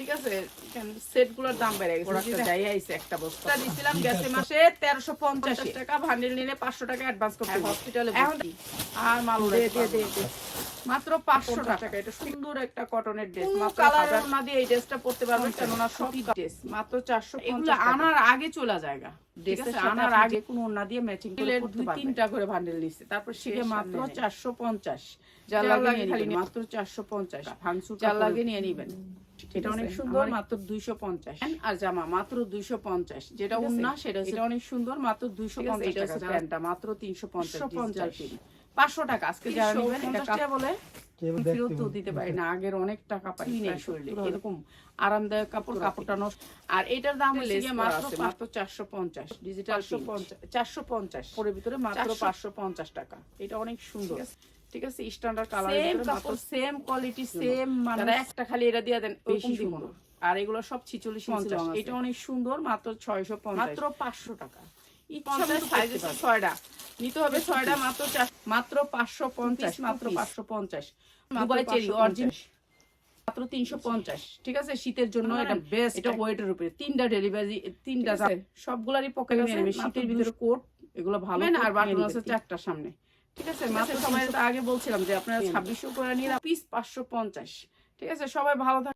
ঠিক আছে? সেট দাম বেড়ে গেছে যাই আইছে একটা বস্তা। দিছিলাম গেছে মাসে তেরোশো পঞ্চাশ টাকা ভান্ডেল নিলে পাঁচশো টাকা অ্যাডভান্স করতে হসপিটালে আর মাল দে দে দে মাত্র পাঁচশো পঞ্চাশ টাকা টাকা, এটা সুন্দর একটা কটনের ড্রেস মাত্র colour না দিয়ে এই ড্রেসটা পড়তে পারবেন কেননা সব সব ড্রেস মাত্র চারশো এগুলো এগুলো আনার আগে চলে আনার আগে কোনো ওড়না দিয়ে ম্যাচিং করে তিনটা করে ভান্ডেল নিচ্ছে তারপর সে মাত্র। চারশো পঞ্চাশ। লাগে খালি মাত্র চারশো পঞ্চাশ। ভাঙচুর লাগে নিয়ে নিবেন। এটা অনেক সুন্দর মাত্র দুইশো পঞ্চাশ। আর জামা মাত্র দুইশো পঞ্চাশ। যেটা উন্না সেটা এটা অনেক সুন্দর মাত্র দুইশো পঞ্চাশ টাকা প্যান্টটা মাত্র তিনশো পঞ্চাশ পঞ্চাশ। পাঁচশো টাকা আজকে যারা নেবেন এটা বলে? কেউ আমি দেখতে ফেরতও পারবে দিতে পারি না। আগের অনেক টাকা পাই নেই শরীরে, এরকম আরামদায়ক কাপড় কাপড়টা নষ্ট আর এটার দাম হচ্ছে গিয়ে মাত্র মাত্র চারশো পঞ্চাশ ডিজিটাল চারশো পঞ্চাশ। পরের ভিতরে মাত্র মাত্র পাঁচশো পঞ্চাশ টাকা। এটা অনেক সুন্দর। ঠিক আছে। স্ট্যান্ডার্ড কালার কাপড়, সেম কোয়ালিটি সেম মানে একটা খালি এটা দিয়ে দেন আর এগুলো সব ছিচল্লিশ পঞ্চাশ এটা অনেক সুন্দর মাত্র ছয়শো পঞ্চাশ। মাত্র পাঁচশো টাকা। ছয়টা। নিতে হবে ছয়টা মাত্র মাত্র পাঁচশো পঞ্চাশ মাত্র পাঁচশো পঞ্চাশ। দুবাই চেরি 550 অরিজিনাল মাত্র তিনশো পঞ্চাশ। ঠিক আছে? শীতের জন্য এটা best এটা ওয়েটের উপরে। তিনটা ডেলিভারি তিনটা? সবগুলারই পকেট? শীতের ভিতরে কোট এগুলো ভালো নেবেন আর বাটন আছে। চারটার সামনে। ঠিক আছে? মাত্র সবাই আগে বলছিলাম যে আপনারা। ছাব্বিশশো করে নিয়ে পিস পাঁচশো পঞ্চাশ। ঠিক আছে? সবাই ভালো থাকবেন